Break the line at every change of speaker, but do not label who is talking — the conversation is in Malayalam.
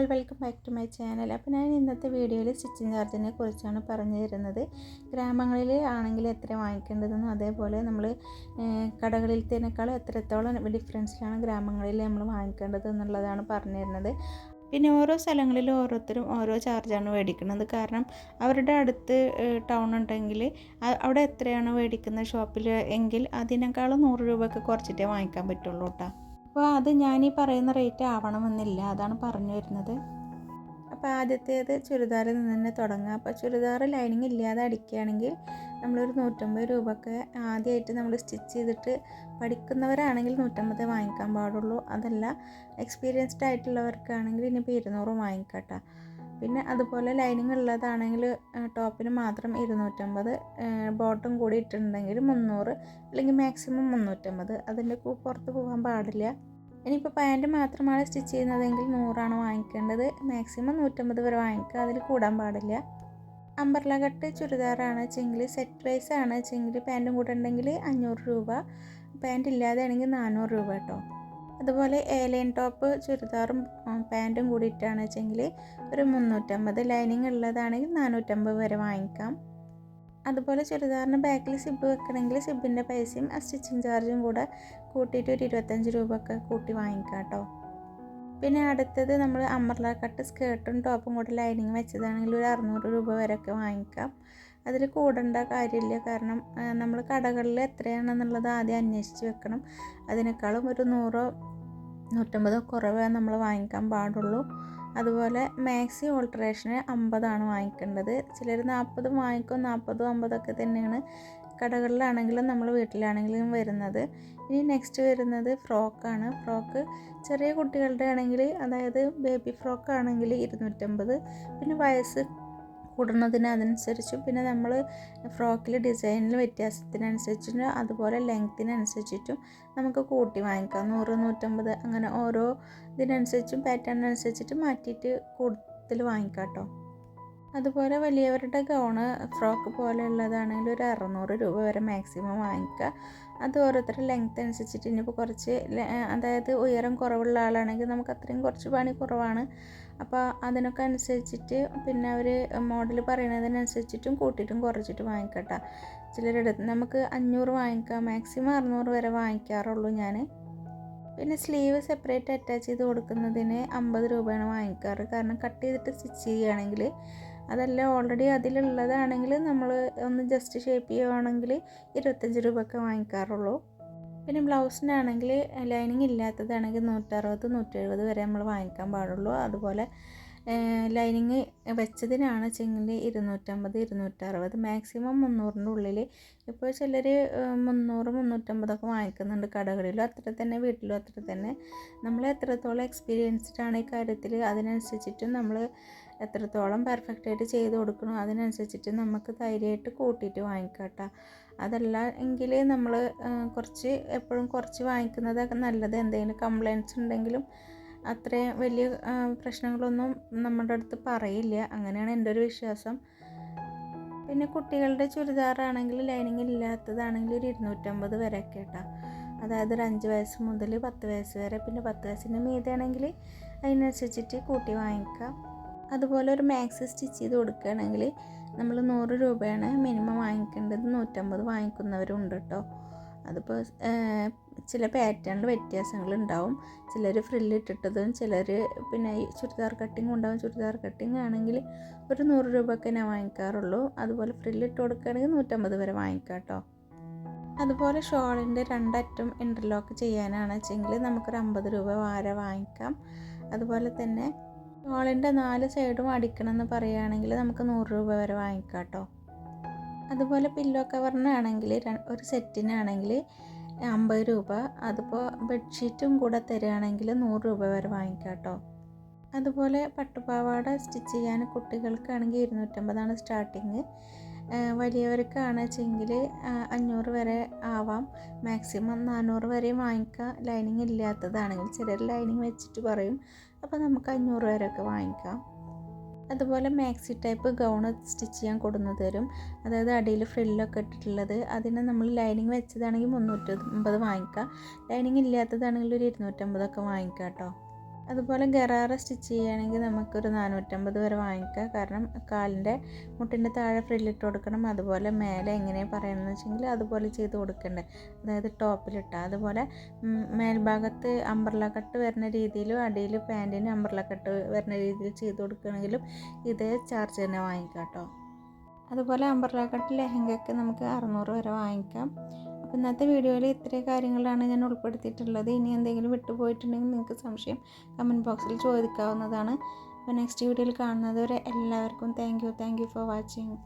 All welcome back to my channel അപ്പോൾ ഞാൻ ഇന്നത്തെ വീഡിയോയിൽ സ്റ്റിച്ചിങ് ചാർജിനെ കുറിച്ചാണ് പറഞ്ഞു തരുന്നത്. ഗ്രാമങ്ങളിൽ ആണെങ്കിൽ എത്ര വാങ്ങിക്കേണ്ടതെന്നും അതേപോലെ നമ്മൾ കടകളിലത്തേനേക്കാളും എത്രത്തോളം ഡിഫറൻസിലാണ് ഗ്രാമങ്ങളിൽ നമ്മൾ വാങ്ങിക്കേണ്ടത് എന്നുള്ളതാണ് പറഞ്ഞു തരുന്നത്. പിന്നെ ഓരോ സ്ഥലങ്ങളിലും ഓരോരുത്തരും ഓരോ ചാർജാണ് മേടിക്കുന്നത്. കാരണം അവരുടെ അടുത്ത് ടൗൺ ഉണ്ടെങ്കിൽ അവിടെ എത്രയാണ് മേടിക്കുന്ന ഷോപ്പിൽ എങ്കിൽ അതിനേക്കാളും നൂറ് രൂപയൊക്കെ കുറച്ചിട്ടേ വാങ്ങിക്കാൻ പറ്റുള്ളൂ കേട്ടോ. അപ്പോൾ അത് ഞാൻ ഈ പറയുന്ന റേറ്റ് ആവണമെന്നില്ല. അതാണ് പറഞ്ഞു വരുന്നത്. അപ്പോൾ ആദ്യത്തേത് ചുരിദാറിൽ നിന്ന് തന്നെ തുടങ്ങുക അപ്പോൾ ചുരിദാർ ലൈനിങ് ഇല്ലാതെ അടിക്കുകയാണെങ്കിൽ നമ്മളൊരു നൂറ്റമ്പത് രൂപയൊക്കെ ആദ്യമായിട്ട് നമ്മൾ സ്റ്റിച്ച് ചെയ്തിട്ട് പഠിക്കുന്നവരാണെങ്കിൽ നൂറ്റമ്പത് വാങ്ങിക്കാൻ പാടുള്ളൂ. അതല്ല എക്സ്പീരിയൻസ്ഡ് ആയിട്ടുള്ളവർക്കാണെങ്കിൽ ഇനിയിപ്പോൾ ഇരുന്നൂറ് വാങ്ങിക്കട്ടെ. പിന്നെ അതുപോലെ ലൈനിങ് ഉള്ളതാണെങ്കിൽ ടോപ്പിന് മാത്രം ഇരുന്നൂറ്റമ്പത് ബോട്ടം കൂടി ഇട്ടിട്ടുണ്ടെങ്കിൽ മുന്നൂറ് അല്ലെങ്കിൽ മാക്സിമം മുന്നൂറ്റമ്പത്. അതിന്റെ പുറത്ത് പോകാൻ പാടില്ല. ഇനിയിപ്പോൾ പാന്റ് മാത്രമാണ് സ്റ്റിച്ച് ചെയ്യുന്നതെങ്കിൽ നൂറാണ് വാങ്ങിക്കേണ്ടത്. മാക്സിമം നൂറ്റമ്പത് വരെ വാങ്ങിക്കുക. അതിൽ കൂടാൻ പാടില്ല. അമ്പർല കട്ട് ചുരിദാറാണ്. ചെങ്കിൽ സെറ്റ് പ്രൈസ് ആണ്. ചെങ്കിൽ പാന്റും കൂടെ ഉണ്ടെങ്കിൽ അഞ്ഞൂറ് രൂപ. പാന്റ് ഇല്ലാതെ ആണെങ്കിൽ നാനൂറ് രൂപ കേട്ടോ. അതുപോലെ ഏലൈൻ ടോപ്പ് ചുരിദാറും പാന്റും കൂടിയിട്ടാണ് വെച്ചെങ്കിൽ ഒരു മുന്നൂറ്റമ്പത്. ലൈനിങ് ഉള്ളതാണെങ്കിൽ നാനൂറ്റമ്പത് വരെ വാങ്ങിക്കാം. അതുപോലെ ചുരിദാറിന് ബാക്കിൽ സിബ് വെക്കണമെങ്കിൽ സിബിന്റെ പൈസയും ആ സ്റ്റിച്ചിങ് ചാർജും കൂടെ കൂട്ടിയിട്ട് ഒരു ഇരുപത്തഞ്ച് രൂപ ഒക്കെ കൂട്ടി വാങ്ങിക്കാം കേട്ടോ. പിന്നെ അടുത്തത് നമ്മൾ അമർല കട്ട് സ്കേർട്ടും ടോപ്പും കൂടെ ലൈനിങ് വെച്ചതാണെങ്കിൽ ഒരു അറുന്നൂറ് രൂപ വരെയൊക്കെ വാങ്ങിക്കാം. അതിൽ കൂടേണ്ട കാര്യമില്ല. കാരണം നമ്മൾ കടകളിൽ എത്രയാണെന്നുള്ളത് ആദ്യം അന്വേഷിച്ച് വെക്കണം. അതിനേക്കാളും ഒരു നൂറോ നൂറ്റമ്പതോ കുറവേ നമ്മൾ വാങ്ങിക്കാൻ പാടുള്ളൂ. അതുപോലെ മാക്സി ഓൾട്ടറേഷന് അമ്പതാണ് വാങ്ങിക്കേണ്ടത്. ചിലർ നാൽപ്പതും വാങ്ങിക്കും നാൽപ്പതും അമ്പതൊക്കെ തന്നെയാണ് കടകളിലാണെങ്കിലും നമ്മൾ വീട്ടിലാണെങ്കിലും വരുന്നത്. ഇനി നെക്സ്റ്റ് വരുന്നത് ഫ്രോക്കാണ് ഫ്രോക്ക് ചെറിയ കുട്ടികളുടെ ആണെങ്കിൽ അതായത് ബേബി ഫ്രോക്ക് ആണെങ്കിൽ ഇരുന്നൂറ്റമ്പത്. പിന്നെ വയസ്സ് കൂടുന്നതിന് അതനുസരിച്ചും പിന്നെ നമ്മൾ ഫ്രോക്കിൽ ഡിസൈനിൽ വ്യത്യാസത്തിനനുസരിച്ചിട്ടും അതുപോലെ ലെങ്ത്തിനനുസരിച്ചിട്ടും നമുക്ക് കൂട്ടി വാങ്ങിക്കാം. നൂറ് നൂറ്റമ്പത് അങ്ങനെ ഓരോ ഇതിനനുസരിച്ചും പാറ്റേണിനനുസരിച്ചിട്ട് മാറ്റിയിട്ട് കൂടുതൽ വാങ്ങിക്കാം കേട്ടോ അതുപോലെ വലിയവരുടെ ഗൗണ് ഫ്രോക്ക് പോലെയുള്ളതാണെങ്കിൽ ഒരു അറുന്നൂറ് രൂപ വരെ മാക്സിമം വാങ്ങിക്കുക. അത് ഓരോരുത്തരുടെ ലെങ്ത് അനുസരിച്ചിട്ട് ഇനിയിപ്പോൾ കുറച്ച് അതായത് ഉയരം കുറവുള്ള ആളാണെങ്കിൽ നമുക്ക് അത്രയും കുറച്ച് പണി കുറവാണ്. അപ്പോൾ അതിനൊക്കെ അനുസരിച്ചിട്ട് പിന്നെ അവർ മോഡൽ പറയുന്നതിനനുസരിച്ചിട്ടും കൂട്ടിയിട്ടും കുറച്ചിട്ട് വാങ്ങിക്കട്ടെ ചിലരുടെ നമുക്ക് അഞ്ഞൂറ് വാങ്ങിക്കാം മാക്സിമം അറുന്നൂറ് വരെ വാങ്ങിക്കാറുള്ളൂ ഞാൻ പിന്നെ സ്ലീവ് സെപ്പറേറ്റ് അറ്റാച്ച് ചെയ്ത് കൊടുക്കുന്നതിന് അമ്പത് രൂപയാണ് വാങ്ങിക്കാറ്. കാരണം കട്ട് ചെയ്തിട്ട് സ്റ്റിച്ച് ചെയ്യുകയാണെങ്കിൽ അതല്ല ഓൾറെഡി അതിലുള്ളതാണെങ്കിൽ നമ്മൾ ഒന്ന് ജസ്റ്റ് ഷേപ്പ് ചെയ്യുകയാണെങ്കിൽ ഇരുപത്തഞ്ച് രൂപയൊക്കെ വാങ്ങിക്കാറുള്ളൂ. പിന്നെ ബ്ലൗസിനാണെങ്കിൽ ലൈനിങ് ഇല്ലാത്തതാണെങ്കിൽ നൂറ്ററുപത് നൂറ്റെഴുപത് വരെ നമ്മൾ വാങ്ങിക്കാൻ പാടുള്ളൂ. അതുപോലെ ലൈനിങ് വെച്ചതിനാണ് ചെങ്കിൽ ഇരുന്നൂറ്റമ്പത് ഇരുന്നൂറ്ററുപത്. മാക്സിമം മുന്നൂറിന്റെ ഉള്ളിൽ ഇപ്പോൾ ചിലർ മുന്നൂറ് മുന്നൂറ്റമ്പതൊക്കെ വാങ്ങിക്കുന്നുണ്ട് കടകളിലും. അത്ര തന്നെ വീട്ടിലും അത്ര തന്നെ. നമ്മൾ എത്രത്തോളം എക്സ്പീരിയൻസ്ഡ് ആണ് ഈ കാര്യത്തിൽ അതിനനുസരിച്ചിട്ടും നമ്മൾ എത്രത്തോളം പെർഫെക്റ്റ് ആയിട്ട് ചെയ്ത് കൊടുക്കണോ അതിനനുസരിച്ചിട്ട് നമുക്ക് ധൈര്യമായിട്ട് കൂട്ടിയിട്ട് വാങ്ങിക്കാം കേട്ടോ. അതല്ല എങ്കിൽ നമ്മൾ കുറച്ച് എപ്പോഴും കുറച്ച് വാങ്ങിക്കുന്നതൊക്കെ നല്ലത്. എന്തെങ്കിലും കംപ്ലയിൻസ് ഉണ്ടെങ്കിലും അത്രയും വലിയ പ്രശ്നങ്ങളൊന്നും നമ്മുടെ അടുത്ത് പറയില്ല. അങ്ങനെയാണ് എന്റെ ഒരു വിശ്വാസം. പിന്നെ കുട്ടികളുടെ ചുരിദാറാണെങ്കിൽ ലൈനിങ് ഇല്ലാത്തതാണെങ്കിൽ ഒരു ഇരുന്നൂറ്റമ്പത് വരെ ഒക്കെ കേട്ടോ. അതായത് ഒരു അഞ്ച് വയസ്സ് മുതൽ പത്ത് വയസ്സ് വരെ പിന്നെ പത്ത് വയസ്സിന്റെ മീതാണെങ്കിൽ അതിനനുസരിച്ചിട്ട് കൂട്ടി വാങ്ങിക്കാം. അതുപോലെ ഒരു മാക്സി സ്റ്റിച്ച് ചെയ്ത് കൊടുക്കുകയാണെങ്കിൽ നമ്മൾ നൂറ് രൂപയാണ് മിനിമം വാങ്ങിക്കേണ്ടത്. നൂറ്റമ്പത് വാങ്ങിക്കുന്നവരുണ്ട് കേട്ടോ. അതിപ്പോൾ ചില പാറ്റേണിൽ വ്യത്യാസങ്ങൾ ഉണ്ടാവും ചിലർ ഫ്രില്ല് ഇട്ടിട്ടതും ചിലർ പിന്നെ ഈ ചുരിദാർ കട്ടിങ് ഉണ്ടാവും ചുരിദാർ കട്ടിങ് ആണെങ്കിൽ ഒരു നൂറ് രൂപയൊക്കെ ഞാൻ വാങ്ങിക്കാറുള്ളൂ. അതുപോലെ ഫ്രില്ല് ഇട്ട് കൊടുക്കുകയാണെങ്കിൽ നൂറ്റമ്പത് വരെ വാങ്ങിക്കാം കേട്ടോ. അതുപോലെ ഷോളിന്റെ രണ്ടറ്റം ഇന്റർലോക്ക് ചെയ്യാനാണെന്ന് വെച്ചെങ്കിൽ നമുക്കൊരു അമ്പത് രൂപ വാര വാങ്ങിക്കാം. അതുപോലെ തന്നെ ഷോളിന്റെ നാല് സൈഡും അടിക്കണം എന്ന് പറയുകയാണെങ്കിൽ നമുക്ക് നൂറ് രൂപ വരെ വാങ്ങിക്കാം കേട്ടോ. അതുപോലെ പില്ലോ കവറിനാണെങ്കിൽ ഒരു സെറ്റിനാണെങ്കിൽ അമ്പത് രൂപ. അതിപ്പോൾ ബെഡ്ഷീറ്റും കൂടെ തരികയാണെങ്കിൽ നൂറ് രൂപ വരെ വാങ്ങിക്കാം കേട്ടോ. അതുപോലെ പട്ടുപാവാട സ്റ്റിച്ച് ചെയ്യാൻ കുട്ടികൾക്കാണെങ്കിൽ ഇരുന്നൂറ്റമ്പതാണ് സ്റ്റാർട്ടിങ് വലിയവർക്കാണ് വെച്ചെങ്കിൽ അഞ്ഞൂറ് വരെ ആവാം. മാക്സിമം നാനൂറ് വരെയും വാങ്ങിക്കാം. ലൈനിങ് ഇല്ലാത്തതാണെങ്കിൽ ചിലർ ലൈനിങ് വെച്ചിട്ട് പറയും. അപ്പോൾ നമുക്ക് അഞ്ഞൂറ് വരെയൊക്കെ വാങ്ങിക്കാം. അതുപോലെ മാക്സി ടൈപ്പ് ഗൗൺ സ്റ്റിച്ച് ചെയ്യാൻ കൊടുന്നു തരും. അതായത് അടിയിൽ ഫ്രില്ലൊക്കെ ഇട്ടിട്ടുള്ളത്. അതിന് നമ്മൾ ലൈനിങ് വെച്ചതാണെങ്കിൽ മുന്നൂറ്റി അമ്പത് വാങ്ങിക്കാം. ലൈനിങ് ഇല്ലാത്തതാണെങ്കിൽ ഒരു ഇരുന്നൂറ്റമ്പതൊക്കെ വാങ്ങിക്കാം കേട്ടോ. അതുപോലെ ഗറാറ സ്റ്റിച്ച് ചെയ്യുകയാണെങ്കിൽ നമുക്കൊരു നാനൂറ്റമ്പത് വരെ വാങ്ങിക്കാം. കാരണം കാലിന്റെ മുട്ടിന്റെ താഴെ ഫ്രില്ലിട്ട് കൊടുക്കണം. അതുപോലെ മേലെ എങ്ങനെയാണ് പറയുന്നത് വെച്ചെങ്കിൽ അതുപോലെ ചെയ്ത് കൊടുക്കണ്ടേ. അതായത് ടോപ്പിലിട്ടാൽ അതുപോലെ മേൽഭാഗത്ത് അമ്പർല കട്ട് വരുന്ന രീതിയിലും അടിയിൽ പാന്റിന് അമ്പർല കട്ട് വരുന്ന രീതിയിൽ ചെയ്ത് കൊടുക്കുകയാണെങ്കിലും ഇതേ ചാർജ് തന്നെ വാങ്ങിക്കാം കേട്ടോ. അതുപോലെ അമ്പർല കട്ട് ലെഹങ്കയ്ക്ക് നമുക്ക് അറുന്നൂറ് വരെ വാങ്ങിക്കാം. അപ്പോൾ ഇന്നത്തെ വീഡിയോയിൽ ഇത്രയും കാര്യങ്ങളാണ് ഞാൻ ഉൾപ്പെടുത്തിയിട്ടുള്ളത്. ഇനി എന്തെങ്കിലും വിട്ടുപോയിട്ടുണ്ടെങ്കിൽ നിങ്ങൾക്ക് സംശയം കമന്റ് ബോക്സിൽ ചോദിക്കാവുന്നതാണ്. അപ്പോൾ നെക്സ്റ്റ് വീഡിയോയിൽ കാണുന്നതുവരെ എല്ലാവർക്കും thank you thank you for watching